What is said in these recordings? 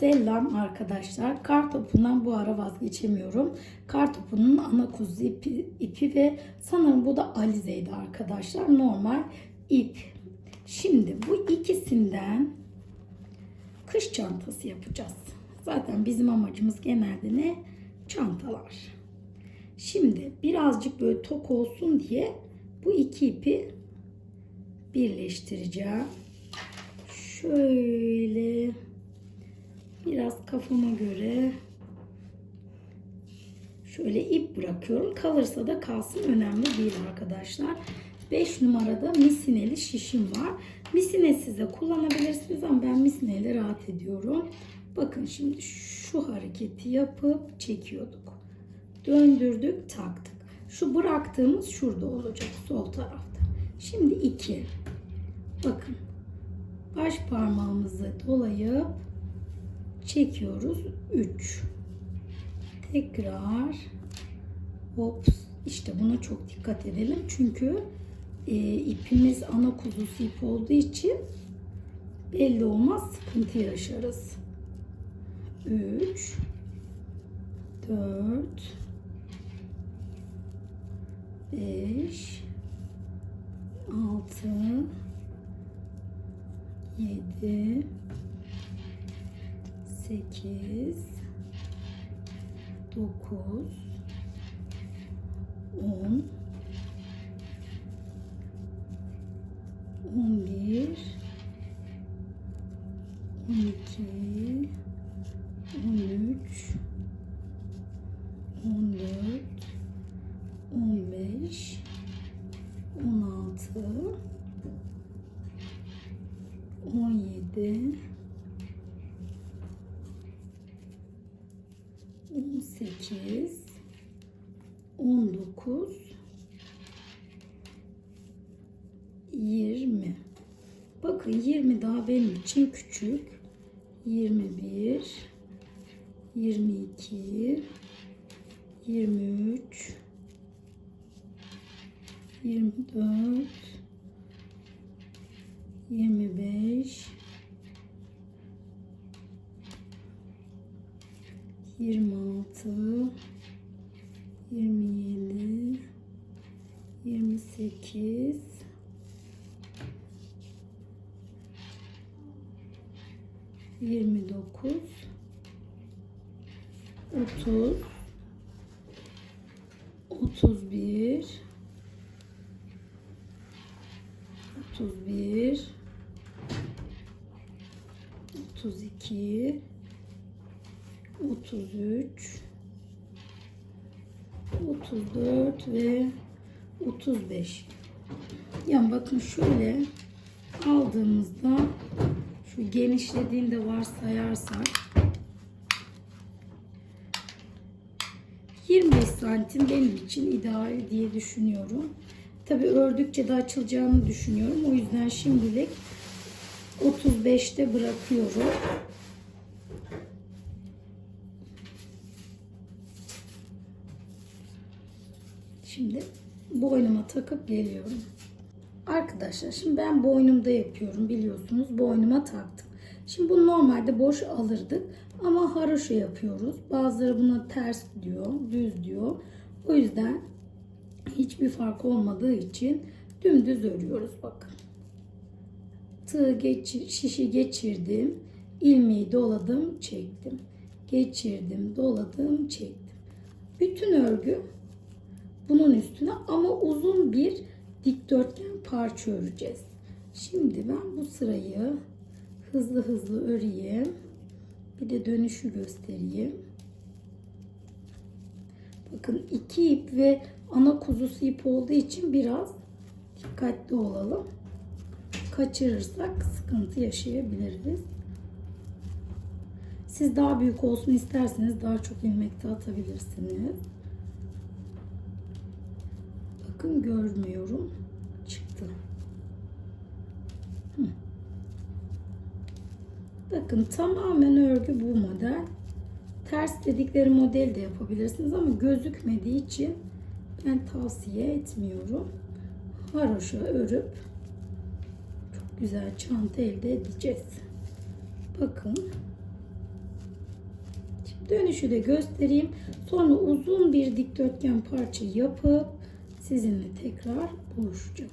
Selam arkadaşlar. Kar topundan bu ara vazgeçemiyorum. Kar topunun ana kuzu ipi, ipi ve sanırım bu da Alize'ydi arkadaşlar. Normal ip. Şimdi bu ikisinden kış çantası yapacağız. Zaten bizim amacımız genelde ne? Çantalar. Şimdi birazcık böyle tok olsun diye bu iki ipi birleştireceğim. Şöyle biraz kafama göre şöyle ip bırakıyorum. Kalırsa da kalsın önemli değil arkadaşlar. 5 numarada misineli şişim var. Misinesiz de kullanabilirsiniz ama ben misineyle rahat ediyorum. Bakın şimdi şu hareketi yapıp çekiyorduk. Döndürdük taktık. Şu bıraktığımız şurada olacak sol tarafta. Şimdi 2. Bakın baş parmağımızı dolayıp çekiyoruz. 3 tekrar. Hop. İşte buna çok dikkat edelim. Çünkü e, ipimiz ana kuzusu ip olduğu için belli olmaz sıkıntı yaşarız. 3 4 5 6 7 8 9 18 19 20 Bakın 20 daha benim için küçük. 21 22 23 24 25 26 27 28 29 30 31 31 32 33 34 ve 35 yani bakın şöyle aldığımızda şu genişlediğinde varsayarsak 25 santim benim için ideal diye düşünüyorum. Tabi ördükçe de açılacağını düşünüyorum. O yüzden şimdilik 35'te bırakıyorum. Şimdi boynuma takıp geliyorum. Arkadaşlar şimdi ben boynumda yapıyorum biliyorsunuz. Boynuma taktım. Şimdi bunu normalde boş alırdık ama haroşa yapıyoruz. Bazıları buna ters diyor, düz diyor. O yüzden hiçbir fark olmadığı için dümdüz örüyoruz bakın. Tığ geçir, şişi geçirdim. ilmeği doladım, çektim. Geçirdim, doladım, çektim. Bütün örgü bunun üstüne ama uzun bir dikdörtgen parça öreceğiz. Şimdi ben bu sırayı hızlı hızlı öreyim. Bir de dönüşü göstereyim. Bakın iki ip ve ana kuzusu ip olduğu için biraz dikkatli olalım. Kaçırırsak sıkıntı yaşayabiliriz. Siz daha büyük olsun isterseniz daha çok ilmek de atabilirsiniz. Bakın görmüyorum. Çıktı. Hı. Bakın tamamen örgü bu model. Ters dedikleri model de yapabilirsiniz ama gözükmediği için ben tavsiye etmiyorum. Haroşa örüp çok güzel çanta elde edeceğiz. Bakın Dönüşü de göstereyim. Sonra uzun bir dikdörtgen parça yapıp sizinle tekrar buluşacağım.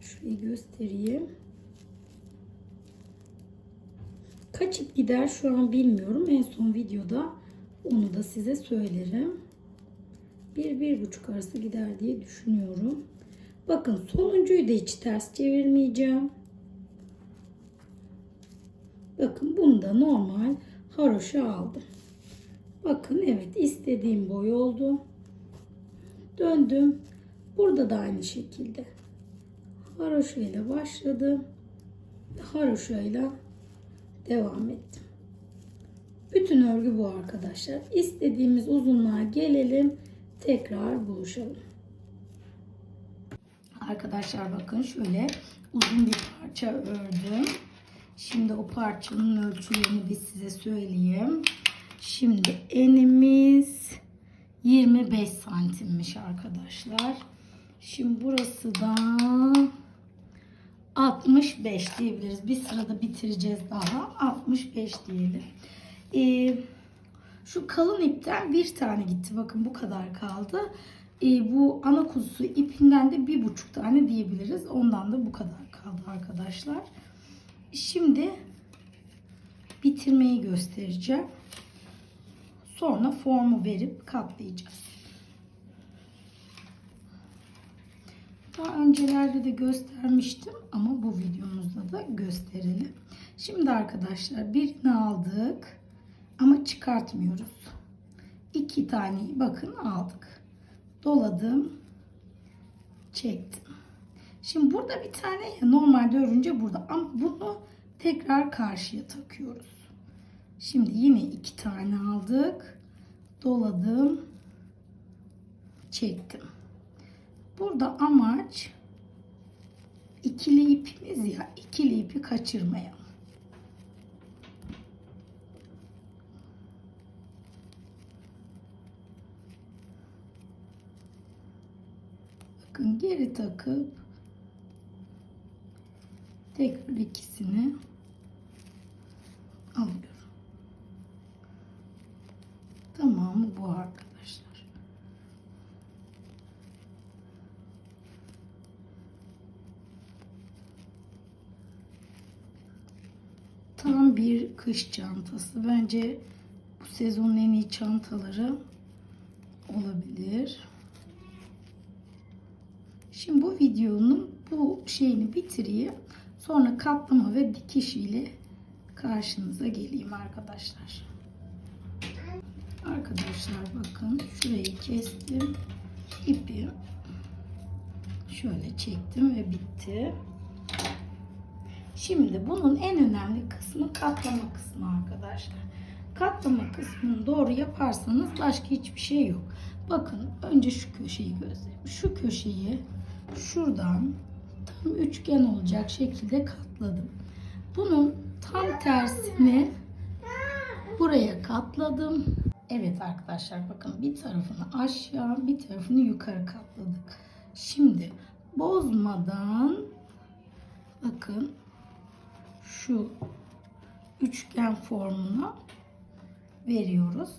Şurayı göstereyim. Kaç ip gider şu an bilmiyorum. En son videoda onu da size söylerim. Bir, bir buçuk arası gider diye düşünüyorum. Bakın sonuncuyu da hiç ters çevirmeyeceğim. Bakın bunu da normal haroşa aldım. Bakın evet istediğim boy oldu. Döndüm. Burada da aynı şekilde. Haroşa ile başladım. Haroşa ile devam ettim. Bütün örgü bu arkadaşlar. İstediğimiz uzunluğa gelelim. Tekrar buluşalım. Arkadaşlar bakın şöyle uzun bir parça ördüm. Şimdi o parçanın ölçülerini bir size söyleyeyim. Şimdi enimiz 25 santimmiş arkadaşlar. Şimdi burası da 65 diyebiliriz. Bir sırada bitireceğiz daha. 65 diyelim. Ee, şu kalın ipten bir tane gitti. Bakın bu kadar kaldı. Ee, bu ana kuzusu ipinden de bir buçuk tane diyebiliriz. Ondan da bu kadar kaldı arkadaşlar. Şimdi bitirmeyi göstereceğim. Sonra formu verip katlayacağız. Daha öncelerde de göstermiştim ama bu videomuzda da gösterelim. Şimdi arkadaşlar birini aldık ama çıkartmıyoruz. İki tane bakın aldık. Doladım. Çektim. Şimdi burada bir tane ya normalde örünce burada ama bunu tekrar karşıya takıyoruz. Şimdi yine iki tane aldık. Doladım. Çektim. Burada amaç ikili ipimiz ya ikili ipi kaçırmayalım. Bakın geri takıp tekrar ikisini alıyorum. Tamamı bu arkadaşlar. Tam bir kış çantası. Bence bu sezonun en iyi çantaları olabilir. Şimdi bu videonun bu şeyini bitireyim. Sonra katlama ve dikiş ile karşınıza geleyim arkadaşlar. Arkadaşlar bakın şurayı kestim. İpi şöyle çektim ve bitti. Şimdi bunun en önemli kısmı katlama kısmı arkadaşlar. Katlama kısmını doğru yaparsanız başka hiçbir şey yok. Bakın önce şu köşeyi göstereyim. Şu köşeyi şuradan tam üçgen olacak şekilde katladım. Bunun tam tersini buraya katladım. Evet arkadaşlar bakın bir tarafını aşağı bir tarafını yukarı katladık. Şimdi bozmadan bakın şu üçgen formuna veriyoruz.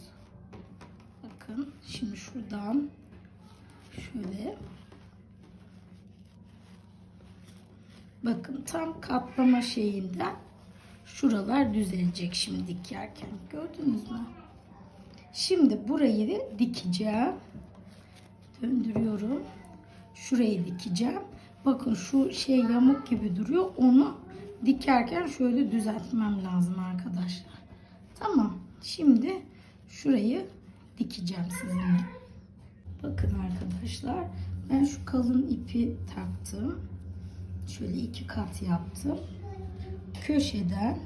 Bakın şimdi şuradan şöyle bakın tam katlama şeyinden şuralar düzelecek şimdi dikerken gördünüz mü? Şimdi burayı dikeceğim. Döndürüyorum. Şurayı dikeceğim. Bakın şu şey yamuk gibi duruyor. Onu dikerken şöyle düzeltmem lazım arkadaşlar. Tamam. Şimdi şurayı dikeceğim sizinle. Bakın arkadaşlar. Ben şu kalın ipi taktım. Şöyle iki kat yaptım. Köşeden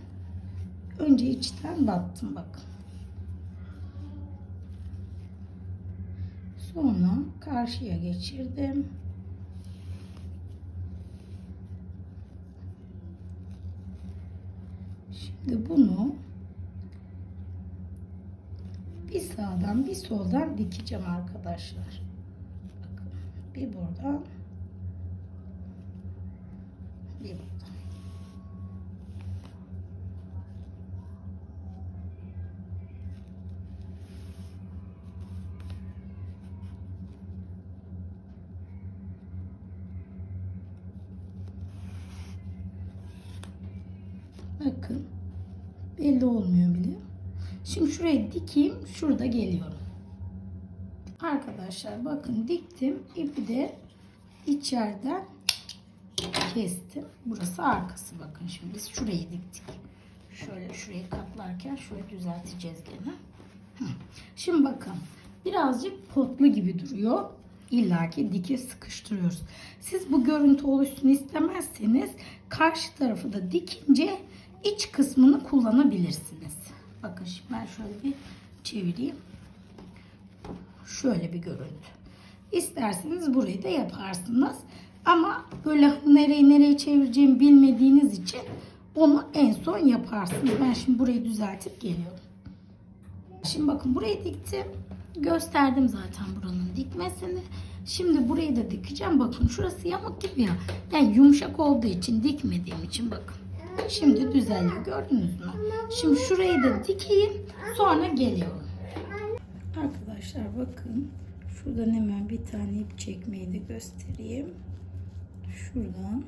önce içten battım bakın. Sonra karşıya geçirdim. Şimdi bunu bir sağdan bir soldan dikeceğim arkadaşlar. Bakın bir buradan bir buradan. Bakın Belli olmuyor bile. Şimdi şuraya dikeyim. Şurada geliyorum. Arkadaşlar bakın diktim. İpi de içeriden kestim. Burası arkası bakın şimdi biz şurayı diktik. Şöyle şurayı katlarken şöyle düzelteceğiz gene. Şimdi bakın birazcık potlu gibi duruyor. İlla ki dike sıkıştırıyoruz. Siz bu görüntü oluşsun istemezseniz karşı tarafı da dikince iç kısmını kullanabilirsiniz. Bakın şimdi ben şöyle bir çevireyim. Şöyle bir görüntü. İsterseniz burayı da yaparsınız. Ama böyle nereyi nereye çevireceğimi bilmediğiniz için onu en son yaparsınız. Ben şimdi burayı düzeltip geliyorum. Şimdi bakın burayı diktim. Gösterdim zaten buranın dikmesini. Şimdi burayı da dikeceğim. Bakın şurası yamuk gibi ya. Yani yumuşak olduğu için dikmediğim için bakın. Şimdi düzeliyor. Gördünüz mü? Şimdi şurayı da dikeyim. Sonra geliyorum. Arkadaşlar bakın. Şuradan hemen bir tane ip çekmeyi de göstereyim. Şuradan.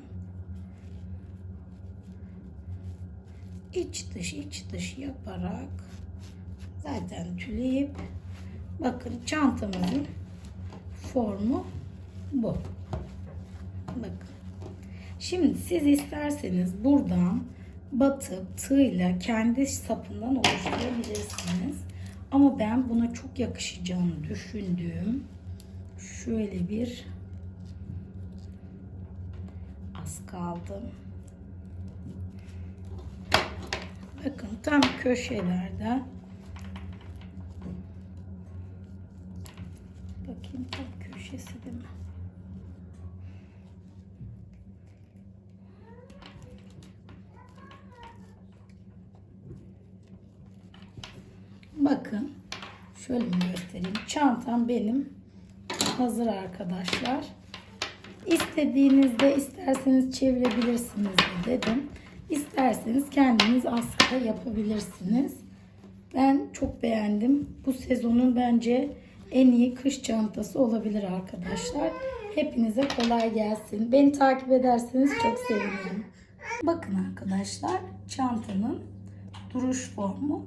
iç dış iç dış yaparak zaten tüleyip bakın çantamızın formu bu. Bakın. Şimdi siz isterseniz buradan batıp tığla kendi sapından oluşturabilirsiniz. Ama ben buna çok yakışacağını düşündüğüm şöyle bir az kaldı. Bakın tam köşelerde bakayım tam köşesi değil mi? Bakın şöyle bir göstereyim. Çantam benim hazır arkadaşlar. İstediğinizde isterseniz çevirebilirsiniz de dedim. İsterseniz kendiniz askıda yapabilirsiniz. Ben çok beğendim. Bu sezonun bence en iyi kış çantası olabilir arkadaşlar. Hepinize kolay gelsin. Beni takip ederseniz çok sevinirim. Bakın arkadaşlar çantanın duruş formu.